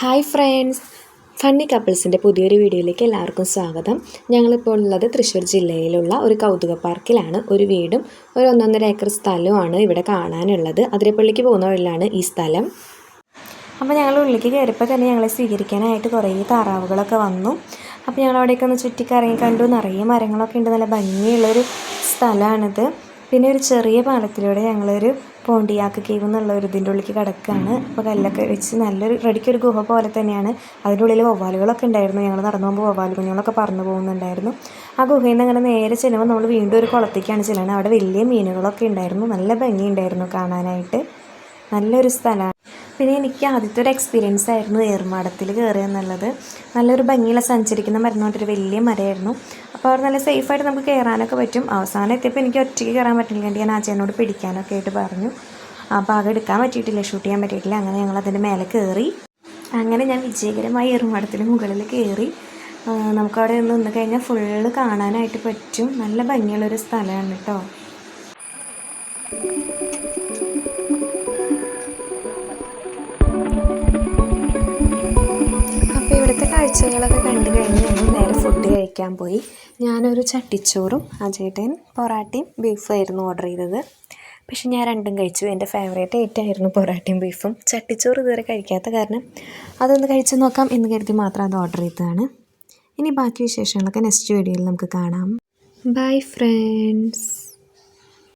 Hi friends. Funny കപ്പിൾസിന്റെ പുതിയൊരു വീഡിയോയിലേക്ക് എല്ലാവർക്കും സ്വാഗതം. ഞങ്ങളിപ്പോൾ ഉള്ളത് തൃശ്ശൂർ ജില്ലയിലുള്ള ഒരു കൗതുക പാർക്കിലാണ്. ഒരു വീടും ഒരു ഒന്നൊന്നര ഏക്കർ സ്ഥലവുമാണ് ഇവിടെ കാണാനുള്ളത്. അതിരപ്പള്ളിക്ക് പോകുന്ന വഴിയിലാണ് ഈ സ്ഥലം. അപ്പോൾ ഞങ്ങൾ ഉള്ളിലേക്ക് കയറിയപ്പോൾ തന്നെ ഞങ്ങളെ സ്വീകരിക്കാനായിട്ട് കുറേ താറാവുകളൊക്കെ വന്നു. അപ്പോൾ ഞങ്ങൾ അവിടെയൊക്കെ ഒന്ന് ചുറ്റിക്കറങ്ങി കണ്ടു. നിറയെ മരങ്ങളൊക്കെ ഉണ്ട്. നല്ല ഭംഗിയുള്ളൊരു സ്ഥലമാണിത്. പിന്നെ ഒരു ചെറിയ പാലത്തിലൂടെ ഞങ്ങളൊരു പോണ്ടിയാക്ക് കേവ് എന്നുള്ള ഒരു ഇതിന്റെ ഉള്ളിലേക്ക് കിടക്കുകയാണ് അപ്പോൾ കല്ലൊക്കെ വെച്ച് നല്ലൊരു റെഡിക്കൊരു ഗുഹ പോലെ തന്നെയാണ്. അതിന്റെ ഉള്ളിൽ വവ്വാലുകളൊക്കെ ഉണ്ടായിരുന്നു. ഞങ്ങൾ നടന്നു പോകുമ്പോൾ വവ്വാൽ കുഞ്ഞുങ്ങളൊക്കെ പറന്നു പോകുന്നുണ്ടായിരുന്നു. ആ ഗുഹയിൽ നിന്ന് അങ്ങനെ നേരെ ചെല്ലുമ്പോൾ നമ്മൾ വീണ്ടും ഒരു കുളത്തേക്കാണ് ചെല്ലുന്നത്. അവിടെ വലിയ മീനുകളൊക്കെ ഉണ്ടായിരുന്നു. നല്ല ഭംഗിയുണ്ടായിരുന്നു കാണാനായിട്ട്. നല്ലൊരു സ്ഥലമാണ്. പിന്നെ എനിക്ക് ആദ്യത്തെ ഒരു എക്സ്പീരിയൻസ് ആയിരുന്നു ഏർമാടത്തിൽ കയറുക എന്നുള്ളത്. നല്ലൊരു ഭംഗിയുള്ള സഞ്ചരിക്കുന്ന മരുന്ന് കൊണ്ടൊരു വലിയ മരമായിരുന്നു. അപ്പോൾ അവിടെ നല്ല സേഫായിട്ട് നമുക്ക് കയറാനൊക്കെ പറ്റും. അവസാനം എത്തിയപ്പോൾ എനിക്ക് ഒറ്റയ്ക്ക് കയറാൻ പറ്റില്ലെങ്കിൽ ഞാൻ ചേട്ടനോട് പിടിക്കാനൊക്കെ ആയിട്ട് പറഞ്ഞു. ആ ഭാഗം എടുക്കാൻ പറ്റിയിട്ടില്ല ഷൂട്ട് ചെയ്യാൻ പറ്റിയിട്ടില്ല. അങ്ങനെ ഞങ്ങൾ അതിന്റെ മേലെ കയറി. അങ്ങനെ ഞാൻ വിജയകരമായി ഏറുമാടത്തിന് മുകളിൽ കയറി. നമുക്കവിടെ നിന്ന് കഴിഞ്ഞാൽ ഫുള്ള് കാണാനായിട്ട് പറ്റും. നല്ല ഭംഗിയുള്ളൊരു സ്ഥലമാണ് കേട്ടോ കാഴ്ചകളൊക്കെ കണ്ടു കഴിഞ്ഞ് ഞങ്ങൾ നേരെ ഫുഡ് കഴിക്കാൻ പോയി. ഞാനൊരു ചട്ടിച്ചോറും അജേട്ടൻ പൊറാട്ടയും ബീഫും ആയിരുന്നു ഓർഡർ ചെയ്തത്. പക്ഷെ ഞാൻ രണ്ടും കഴിച്ചു. എന്റെ ഫേവറേറ്റ് ഐറ്റം ആയിരുന്നു പൊറാട്ടയും ബീഫും ചട്ടിച്ചോറ് ഇതുവരെ കഴിക്കാത്ത കാരണം അതൊന്ന് കഴിച്ചു നോക്കാം എന്ന് കരുതി മാത്രം അത് ഓർഡർ ചെയ്തതാണ്. ഇനി ബാക്കി വിശേഷങ്ങളൊക്കെ നെക്സ്റ്റ് വീഡിയോയിൽ നമുക്ക് കാണാം. Bye friends